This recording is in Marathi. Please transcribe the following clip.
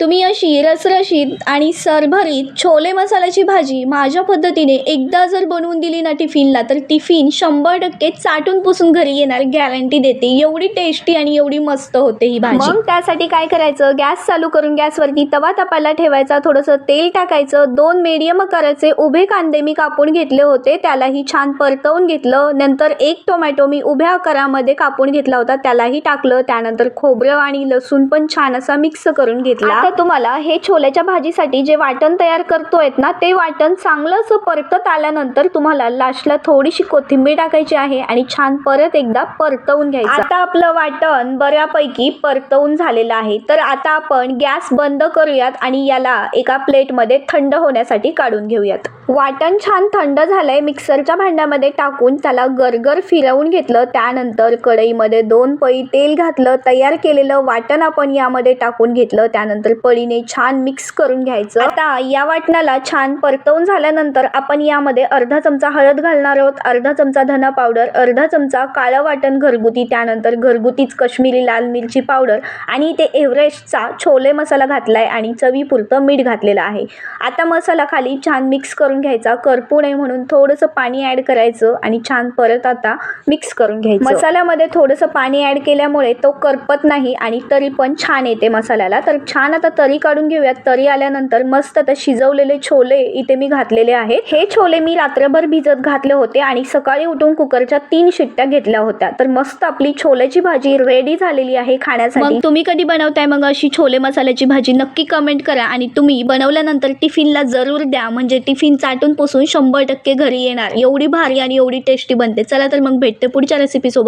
तुम्ही अशी रसरशीत आणि सरभरीत छोले मसाल्याची भाजी माझ्या पद्धतीने एकदा जर बनवून दिली ना टिफिनला तर टिफिन शंभर टक्के चाटून पुसून घरी येणार गॅरंटी देते. एवढी टेस्टी आणि एवढी मस्त होते ही भाजी. मग त्यासाठी काय करायचं? गॅस चालू करून गॅसवरती तवा तपायला ठेवायचा थोडंसं तेल टाकायचं. दोन मीडियम आकाराचे उभे कांदे मी कापून घेतले होते त्यालाही छान परतवून घेतलं. नंतर एक टोमॅटो मी उभ्या आकारामध्ये कापून घेतला होता त्यालाही टाकलं. त्यानंतर खोबरं आणि लसूण पण छान असा मिक्स करून घेतला. आता तुम्हाला हे छोल्याच्या भाजीसाठी जे वाटण तयार करतोयत ना ते वाटण चांगलं असं परतत आल्यानंतर तुम्हाला लास्टला थोडीशी कोथिंबीर टाकायची आहे आणि छान परत एकदा परतवून घ्यायचं. आता आपलं वाटण बऱ्यापैकी परतवून झालेलं आहे. तर आता आपण गॅस बंद करूयात आणि याला एका प्लेटमध्ये थंड होण्यासाठी काढून घेऊयात. वाटण छान थंड झालंय. मिक्सरच्या भांड्यामध्ये टाकून त्याला गरगर फिरवून घेतलं. त्यानंतर कढईमध्ये दोन पळी तेल घातलं. तयार केलेलं वाटण आपण यामध्ये टाकून घेतलं. त्यानंतर पळीने छान मिक्स करून घ्यायचं. आता या वाटणाला छान परतवून झाल्यानंतर आपण यामध्ये अर्धा चमचा हळद घालणार आहोत अर्धा चमचा धना पावडर अर्धा चमचा काळं वाटण घरगुती त्यानंतर घरगुतीच काश्मीरी लाल मिरची पावडर आणि ते एव्हरेस्टचा छोले मसाला घातलाय आणि चवीपुरतं मीठ घातलेलं आहे. आता मसाला खाली छान मिक्स करून घ्यायचा करपू नये म्हणून थोडंसं पाणी ॲड करायचं आणि छान परत आता मिक्स करून घ्यायचं. मसाल्यामध्ये थोडंसं पाणी ॲड केल्यामुळे तो करपत नाही आणि तरी पण छान येते मसाल्याला. तर छान आता तरी काढून घेऊयात. तरी आल्यानंतर मस्त आता शिजवलेले छोले इथे मी घातलेले आहेत. हे छोले मी रात्रभर भिजत घातले होते आणि सकाळी उठून कुकरच्या तीन शिट्ट्या घेतल्या होत्या. तर मस्त आपली छोल्याची भाजी रेडी झालेली आहे खाण्यासाठी. तुम्ही कधी बनवताय? मग अशी छोले मसाल्याची भाजी नक्की कमेंट करा आणि तुम्ही बनवल्यानंतर टिफिनला जरूर द्या. म्हणजे टिफिन चाटून पुसून शंभर टक्के घरी येणार. एवढी भारी आणि एवढी टेस्टी बनते. चला तर मग भेटते पुढच्या रेसिपी सोबत.